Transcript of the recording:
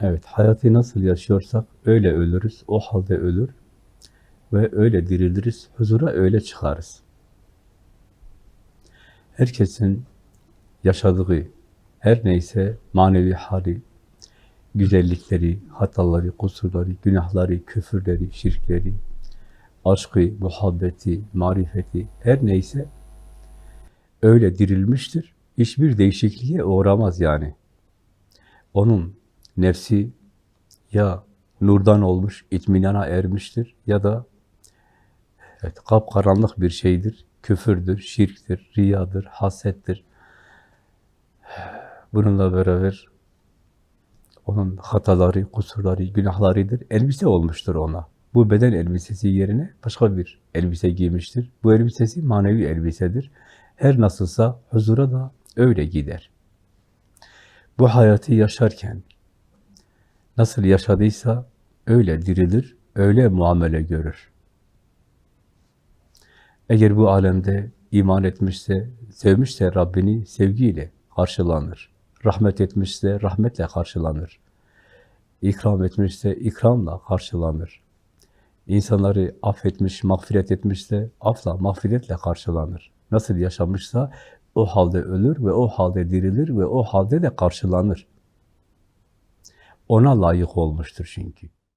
Evet, hayatı nasıl yaşıyorsak öyle ölürüz, o halde ölür ve öyle diriliriz, huzura öyle çıkarız. Herkesin yaşadığı her neyse manevi hali, güzellikleri, hataları, kusurları, günahları, küfürleri, şirkleri, aşkı, muhabbeti, marifeti, her neyse öyle dirilmiştir. Hiçbir değişikliğe uğramaz yani. Onun nefsi ya nurdan olmuş, itminana ermiştir ya da evet, kapkaranlık bir şeydir. Küfürdür, şirktir, riyadır, hasettir. Bununla beraber onun hataları, kusurları, günahlarıdır. Elbise olmuştur ona. Bu beden elbisesi yerine başka bir elbise giymiştir. Bu elbisesi manevi elbisedir. Her nasılsa huzura da öyle gider. Bu hayatı yaşarken nasıl yaşadıysa öyle dirilir, öyle muamele görür. Eğer bu alemde iman etmişse, sevmişse Rabbini sevgiyle karşılanır. Rahmet etmişse rahmetle karşılanır. İkram etmişse ikramla karşılanır. İnsanları affetmiş, mağfiret etmişse afla, mağfiretle karşılanır. Nasıl yaşamışsa o halde ölür ve o halde dirilir ve o halde de karşılanır. Ona layık olmuştur çünkü.